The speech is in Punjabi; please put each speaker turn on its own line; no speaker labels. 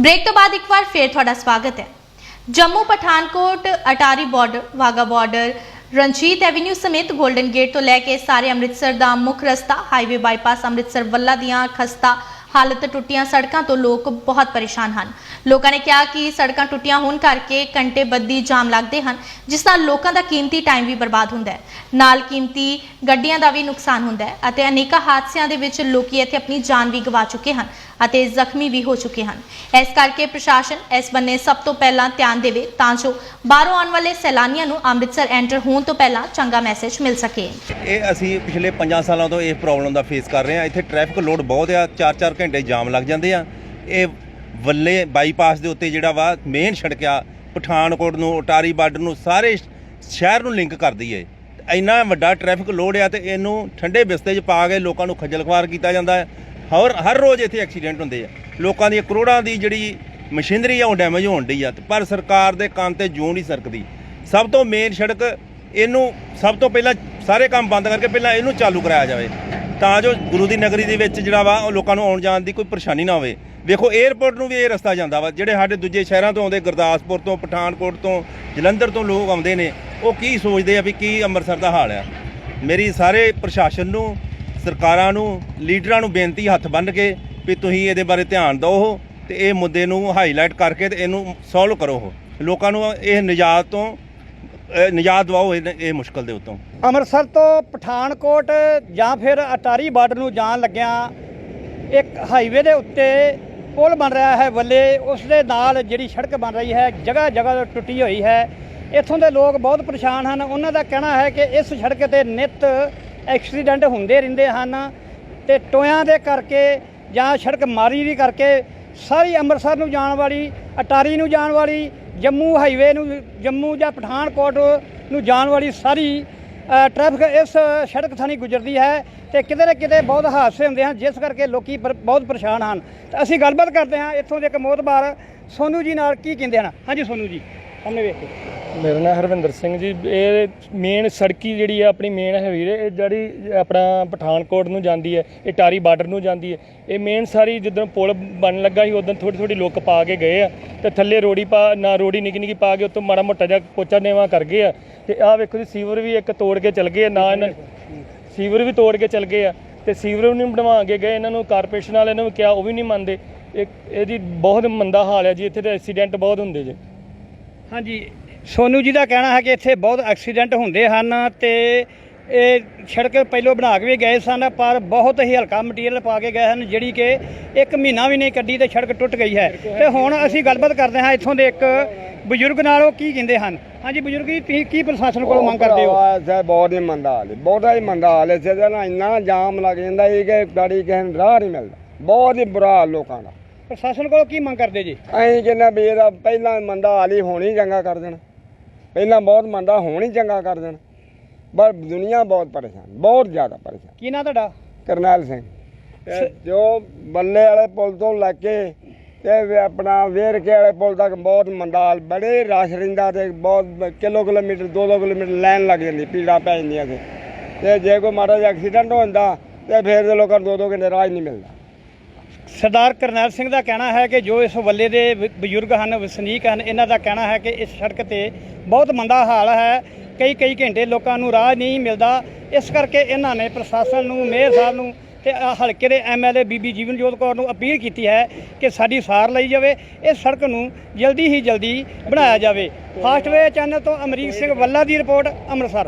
ਬ੍ਰੇਕ ਤੋਂ ਬਾਅਦ ਇੱਕ ਵਾਰ ਫੇਰ ਤੁਹਾਡਾ ਸਵਾਗਤ ਹੈ। Jammu Pathankot Attari border Wagah border Ranjit avenue ਸਮੇਤ 골ਡਨ ਗੇਟ ਤੋਂ ਲੈ ਕੇ ਸਾਰੇ ਅੰਮ੍ਰਿਤਸਰ ਦਾ ਮੁੱਖ ਰਸਤਾ ਹਾਈਵੇ ਬਾਈਪਾਸ ਅੰਮ੍ਰਿਤਸਰ ਵੱਲਾ ਦੀਆਂ ਖਸਤਾ ਹਾਲਤ ਟੁੱਟੀਆਂ ਸੜਕਾਂ ਤੋਂ ਲੋਕ ਬਹੁਤ ਪਰੇਸ਼ਾਨ ਹਨ। ਲੋਕਾਂ ਨੇ ਕਿਹਾ ਕਿ ਸੜਕਾਂ ਟੁੱਟੀਆਂ ਹੋਣ ਕਰਕੇ ਘੰਟੇ ਬੱਦੀ ਜਾਮ ਲੱਗਦੇ ਹਨ, ਜਿਸ ਨਾਲ ਲੋਕਾਂ ਦਾ ਕੀਮਤੀ ਟਾਈਮ ਵੀ ਬਰਬਾਦ ਹੁੰਦਾ ਹੈ। ਨਾਲ ਕੀਮਤੀ ਗੱਡੀਆਂ ਦਾ ਵੀ ਨੁਕਸਾਨ ਹੁੰਦਾ ਹੈ ਅਤੇ ਅਨੇਕਾਂ ਹਾਦਸਿਆਂ ਦੇ ਵਿੱਚ ਲੋਕੀ ਇੱਥੇ ਆਪਣੀ ਜਾਨ ਵੀ ਗਵਾ ਚੁੱਕੇ ਹਨ ਅਤੇ ਜ਼ਖਮੀ ਵੀ ਹੋ ਚੁੱਕੇ ਹਨ। ਇਸ ਕਰਕੇ ਪ੍ਰਸ਼ਾਸਨ ਇਸ ਬੰਨੇ ਸਭ ਤੋਂ ਪਹਿਲਾਂ ਧਿਆਨ ਦੇਵੇ ਤਾਂ ਜੋ ਬਾਹਰੋਂ ਆਉਣ ਵਾਲੇ ਸੈਲਾਨੀਆਂ ਨੂੰ ਅੰਮ੍ਰਿਤਸਰ ਐਂਟਰ ਹੋਣ ਤੋਂ ਪਹਿਲਾਂ ਚੰਗਾ ਮੈਸੇਜ ਮਿਲ ਸਕੇ।
ਇਹ ਅਸੀਂ ਪਿਛਲੇ 5 ਸਾਲਾਂ ਤੋਂ ਇਹ ਪ੍ਰੋਬਲਮ ਦਾ ਫੇਸ ਕਰ ਰਹੇ ਹਾਂ। ਇੱਥੇ ਟ੍ਰੈਫਿਕ ਲੋਡ ਬਹੁਤ ਆ 4-4 ਘੰਟੇ ਜਾਮ ਲੱਗ ਜਾਂਦੇ ਆ। ਇਹ ਵੱਲੇ ਬਾਈਪਾਸ ਦੇ ਉੱਤੇ ਜਿਹੜਾ ਵਾ ਮੇਨ ਸੜਕ ਆ, ਪਠਾਨਕੋਟ ਨੂੰ ਅਟਾਰੀ ਬਾਰਡਰ ਨੂੰ, ਸਾਰੇ ਸ਼ਹਿਰ ਨੂੰ ਲਿੰਕ ਕਰਦੀ ਏ। ਇੰਨਾ ਵੱਡਾ ਟ੍ਰੈਫਿਕ ਲੋਡ ਆ ਤੇ ਇਹਨੂੰ ਠੰਡੇ ਬਿਸਤੇ 'ਚ ਪਾ ਕੇ ਲੋਕਾਂ ਨੂੰ ਖੱਜਲ ਖਵਾਰ ਕੀਤਾ ਜਾਂਦਾ ਹੈ। ਹਰ ਹਰ ਰੋਜ਼ ਇੱਥੇ ਐਕਸੀਡੈਂਟ ਹੁੰਦੇ ਆ। ਲੋਕਾਂ ਦੀ ਕਰੋੜਾਂ ਦੀ ਜਿਹੜੀ ਮਸ਼ੀਨਰੀ ਆ, ਉਹ ਡੈਮੇਜ ਹੋਣ ਡਈ ਆ। ਪਰ ਸਰਕਾਰ ਦੇ ਕੰਨ ਤੇ ਜੂੰ ਨਹੀਂ ਸਰਕਦੀ। ਸਭ ਤੋਂ ਮੇਨ ਸੜਕ ਇਹਨੂੰ ਸਭ ਤੋਂ ਪਹਿਲਾਂ ਸਾਰੇ ਕੰਮ ਬੰਦ ਕਰਕੇ ਪਹਿਲਾਂ ਇਹਨੂੰ ਚਾਲੂ ਕਰਾਇਆ ਜਾਵੇ। ਤਾਂ ਜੋ ਗੁਰੂ ਦੀ ਨਗਰੀ ਦੇ ਵਿੱਚ ਜਿਹੜਾ ਵਾ ਉਹ ਲੋਕਾਂ ਨੂੰ ਆਉਣ ਜਾਣ ਦੀ ਕੋਈ ਪਰੇਸ਼ਾਨੀ ਨਾ ਹੋਵੇ। ਵੇਖੋ 에ਅਰਪੋਰਟ ਨੂੰ ਵੀ ਇਹ ਰਸਤਾ ਜਾਂਦਾ ਵਾ, ਜਿਹੜੇ ਸਾਡੇ ਦੂਜੇ ਸ਼ਹਿਰਾਂ ਤੋਂ ਆਉਂਦੇ, ਗੁਰਦਾਸਪੁਰ ਤੋਂ, ਪਠਾਨਕੋਟ ਤੋਂ, ਜਲੰਧਰ ਤੋਂ ਲੋਕ ਆਉਂਦੇ ਨੇ, ਉਹ ਕੀ ਸੋਚਦੇ ਆ ਵੀ ਕੀ ਅੰਮ੍ਰਿਤਸਰ ਦਾ ਹਾਲ ਆ? ਮੇਰੀ ਸਾਰੇ ਪ੍ਰਸ਼ਾਸਨ ਨੂੰ, ਸਰਕਾਰਾਂ ਨੂੰ, ਲੀਡਰਾਂ ਨੂੰ ਬੇਨਤੀ, ਹੱਥ ਬੰਨ੍ਹ ਕੇ ਵੀ ਤੁਸੀਂ ਇਹਦੇ ਬਾਰੇ ਧਿਆਨ ਦਿਓ ਤੇ ਇਹ ਮੁੱਦੇ ਨੂੰ ਹਾਈਲਾਈਟ ਕਰਕੇ ਤੇ ਇਹਨੂੰ ਸੋਲਵ ਕਰੋ ਲੋਕਾਂ ਨੂੰ ਇਹ ਨਿਜਾਤ ਤੋਂ ਅਹ ਨਿਜਾਤ ਦਿਵਾਓ ਇਹ ਇਹ ਮੁਸ਼ਕਲ ਦੇ ਉੱਤੋਂ।
ਅੰਮ੍ਰਿਤਸਰ ਤੋਂ ਪਠਾਨਕੋਟ ਜਾਂ ਫਿਰ ਅਟਾਰੀ ਬਾਰਡਰ ਨੂੰ ਜਾਣ ਲੱਗਿਆਂ ਇੱਕ ਹਾਈਵੇ ਦੇ ਉੱਤੇ ਪੁਲ ਬਣ ਰਿਹਾ ਹੈ ਵੱਲੇ। ਉਸ ਦੇ ਨਾਲ ਜਿਹੜੀ ਸੜਕ ਬਣ ਰਹੀ ਹੈ ਜਗ੍ਹਾ ਜਗ੍ਹਾ ਟੁੱਟੀ ਹੋਈ ਹੈ। ਇੱਥੋਂ ਦੇ ਲੋਕ ਬਹੁਤ ਪਰੇਸ਼ਾਨ ਹਨ। ਉਹਨਾਂ ਦਾ ਕਹਿਣਾ ਹੈ ਕਿ ਇਸ ਸੜਕ ਤੇ ਨਿਤ ਐਕਸੀਡੈਂਟ ਹੁੰਦੇ ਰਹਿੰਦੇ ਹਨ ਤੇ ਟੋਇਆਂ ਦੇ ਕਰਕੇ ਜਾਂ ਸੜਕ ਮਾਰੀ ਦੀ ਕਰਕੇ ਸਾਰੀ ਅੰਮ੍ਰਿਤਸਰ ਨੂੰ ਜਾਣ ਵਾਲੀ, ਅਟਾਰੀ ਨੂੰ ਜਾਣ ਵਾਲੀ ਜੰਮੂ ਹਾਈਵੇ ਨੂੰ ਜੰਮੂ ਜਾਂ ਪਠਾਨਕੋਟ ਨੂੰ ਜਾਣ ਵਾਲੀ ਸਾਰੀ ਅ, ਟ੍ਰੈਫਿਕ ਇਸ ਸੜਕ ਥਾਣੀ ਗੁਜ਼ਰਦੀ ਹੈ ਤੇ ਕਿਤੇ ਨਾ ਕਿਤੇ ਬਹੁਤ ਹਾਦਸੇ ਹੁੰਦੇ ਹਨ ਜਿਸ ਕਰਕੇ ਲੋਕੀ ਪਰ- ਬਹੁਤ ਪਰੇਸ਼ਾਨ ਹਨ। ਤਾਂ ਅਸੀਂ ਗੱਲਬਾਤ ਕਰਦੇ ਹਾਂ ਇੱਥੋਂ ਦੇ ਇੱਕ ਮੋਤਬਾਰ ਸੋਨੂ ਜੀ ਨਾਲ ਕੀ ਕਹਿੰਦੇ ਹਨ। ਹਾਂਜੀ ਸੋਨੂ ਜੀ ਸਾਹਮਣੇ ਵੇਖੋ।
ਮੇਰਾ ਨਾਮ ਹਰਵਿੰਦਰ ਸਿੰਘ ਜੀ। ਇਹ ਮੇਨ ਸੜਕੀ ਜਿਹੜੀ ਆ ਆਪਣੀ ਮੇਨ ਹੈ ਵੀਰੇ। ਇਹ ਜਿਹੜੀ ਆਪਣਾ ਪਠਾਨਕੋਟ ਨੂੰ ਜਾਂਦੀ ਹੈ ਇਹ ਟਾਰੀ ਬਾਰਡਰ ਨੂੰ ਜਾਂਦੀ ਹੈ। ਇਹ ਮੇਨ ਸਾਰੀ ਜਦੋਂ ਪੁਲ ਬਣਨ ਲੱਗਾ ਸੀ ਉਦੋਂ ਥੋੜੀ ਥੋੜੀ ਲੁੱਕ ਪਾ ਕੇ ਗਏ ਆ। ਤੇ ਥੱਲੇ ਰੋੜੀ ਪਾ ਨਾ ਰੋੜੀ ਨਿੱਕੀ ਨਿੱਕੀ ਪਾ ਕੇ ਉੱਤੋਂ ਮਾੜਾ ਮੋਟਾ ਜਿਹਾ ਪੋਚਾ ਨੇਵਾ ਕਰ ਗਏ ਆ। ਤੇ ਆਹ ਵੇਖੋ ਜੀ ਸੀਵਰ ਵੀ ਇੱਕ ਤੋੜ ਕੇ ਚਲ ਗਏ ਆ, ਨਾ ਇਹਨਾਂ ਸੀਵਰ ਵੀ ਤੋੜ ਕੇ ਚਲ ਗਏ ਆ। ਤੇ ਸੀਵਰ ਵੀ ਨਹੀਂ ਬਣਵਾ ਕੇ ਗਏ ਇਹਨਾਂ ਨੂੰ ਕਾਰਪੋਰੇਸ਼ਨ ਵਾਲਿਆਂ ਨੂੰ ਕਿਹਾ ਉਹ ਵੀ ਨਹੀਂ ਮੰਨਦੇ। ਇਹ ਇਹਦੀ ਬਹੁਤ ਮੰਦਾ ਹਾਲ ਹੈ ਜੀ ਇੱਥੇ ਤੇ ਐਕਸੀਡੈਂਟ ਬਹੁਤ ਹੁੰਦੇ ਜੀ।
ਹਾਂਜੀ ਸੋਨੂ ਜੀ ਦਾ ਕਹਿਣਾ ਹੈ ਕਿ ਇੱਥੇ ਬਹੁਤ ਐਕਸੀਡੈਂਟ ਹੁੰਦੇ ਹਨ ਤੇ ਇਹ ਸੜਕ ਪਹਿਲੋਂ ਬਣਾ ਕੇ ਵੀ ਗਏ ਸਨ ਪਰ ਬਹੁਤ ਹੀ ਹਲਕਾ ਮਟੀਰੀਅਲ ਪਾ ਕੇ ਗਏ ਹਨ ਜਿਹੜੀ ਕਿ ਇੱਕ ਮਹੀਨਾ ਵੀ ਨਹੀਂ ਕੱਢੀ ਤੇ ਸੜਕ ਟੁੱਟ ਗਈ ਹੈ। ਤੇ ਹੁਣ ਅਸੀਂ ਗੱਲਬਾਤ ਕਰਦੇ ਹਾਂ ਇੱਥੋਂ ਦੇ ਇੱਕ ਬਜ਼ੁਰਗ ਨਾਲ ਉਹ ਕੀ ਕਹਿੰਦੇ ਹਨ? ਹਾਂਜੀ ਬਜ਼ੁਰਗ ਜੀ ਤੁਸੀਂ ਕੀ ਪ੍ਰਸ਼ਾਸਨ ਕੋਲੋਂ ਮੰਗ ਕਰਦੇ ਹੋ?
ਸਰ ਬਹੁਤ ਹੀ ਮੰਦਾ ਹਾਲ ਹੈ ਬਹੁਤਾ ਹੀ ਮੰਦਾ ਹਾਲ ਹੈ। ਸਿਰ ਨਾ ਇੰਨਾ ਜਾਮ ਲੱਗ ਜਾਂਦਾ ਇਹ ਕਿ ਗਾੜੀ ਕਿਸੇ ਨੂੰ ਰਾਹ ਨਹੀਂ ਮਿਲਦਾ। ਬਹੁਤ ਹੀ ਬੁਰਾ ਹਾਲ ਲੋਕਾਂ ਦਾ।
ਪ੍ਰਸ਼ਾਸਨ ਕੋਲੋਂ ਕੀ ਮੰਗ ਕਰਦੇ ਜੀ?
ਅਸੀਂ ਕਹਿੰਦੇ ਵੀ ਇਹਦਾ ਪਹਿਲਾਂ ਮੰਦਾ ਹਾਲ ਹੀ ਹੋਣੀ ਚੰਗਾ ਕਰ ਦੇਣ। ਪਹਿਲਾਂ ਬਹੁਤ ਮੰਦਾ ਹੋਣੀ ਚੰਗਾ ਕਰ ਦੇਣ। ਪਰ ਦੁਨੀਆ ਬਹੁਤ ਪਰੇਸ਼ਾਨ ਬਹੁਤ ਜ਼ਿਆਦਾ ਪਰੇਸ਼ਾਨ।
ਕੀ ਨਾਂ ਤੁਹਾਡਾ?
ਕਰਨੈਲ ਸਿੰਘ। ਤੇ ਜੋ ਬੱਲੇ ਵਾਲੇ ਪੁਲ ਤੋਂ ਲੈ ਕੇ ਤੇ ਵੀ ਆਪਣਾ ਵੇਰਕੇ ਵਾਲੇ ਪੁਲ ਤੱਕ ਬਹੁਤ ਮੰਦਾ ਹਾਲ ਬੜੇ ਰਸ਼ ਰਹਿੰਦਾ ਤੇ ਬਹੁਤ ਕਿਲੋ ਕਿਲੋਮੀਟਰ 2 ਕਿਲੋਮੀਟਰ ਲਾਈਨ ਲੱਗ ਜਾਂਦੀ ਪੀੜਾ ਪੈ ਜਾਂਦੀਆਂ ਤੇ। ਜੇ ਕੋਈ ਮਾੜਾ ਜਿਹਾ ਐਕਸੀਡੈਂਟ ਹੋ ਜਾਂਦਾ ਤੇ ਫਿਰ ਤੇ ਲੋਕਾਂ ਨੂੰ ਦੋ ਦੋ ਘੰਟੇ ਹੀ ਨਹੀਂ ਮਿਲਦਾ।
ਸਰਦਾਰ ਕਰਨੈਲ ਸਿੰਘ ਦਾ ਕਹਿਣਾ ਹੈ ਕਿ ਜੋ ਇਸ ਵੱਲੇ ਦੇ ਬਜ਼ੁਰਗ ਹਨ ਵਸਨੀਕ ਹਨ ਇਹਨਾਂ ਦਾ ਕਹਿਣਾ ਹੈ ਕਿ ਇਸ ਸੜਕ ਤੇ ਬਹੁਤ ਮੰਦਾ ਹਾਲ ਹੈ। ਕਈ ਕਈ ਘੰਟੇ ਲੋਕਾਂ ਨੂੰ ਰਾਹ ਨਹੀਂ ਮਿਲਦਾ। ਇਸ ਕਰਕੇ ਇਹਨਾਂ ਨੇ ਪ੍ਰਸ਼ਾਸਨ ਨੂੰ ਮੇਅਰ ਸਾਹਿਬ ਨੂੰ ਤੇ ਹਲਕੇ ਦੇ ਐਮਐਲਏ ਬੀਬੀ ਜੀਵਨਜੋਤ ਕੌਰ ਨੂੰ ਅਪੀਲ ਕੀਤੀ ਹੈ ਕਿ ਸਾਡੀ ਸਾਰ ਲਈ ਜਾਵੇ। ਇਸ ਸੜਕ ਨੂੰ ਜਲਦੀ ਹੀ ਜਲਦੀ ਬਣਾਇਆ ਜਾਵੇ। ਫਾਸਟਵੇ ਚੈਨਲ ਤੋਂ ਅਮਰੀਕ ਸਿੰਘ ਵੱਲਾ ਦੀ ਰਿਪੋਰਟ ਅੰਮ੍ਰਿਤਸਰ।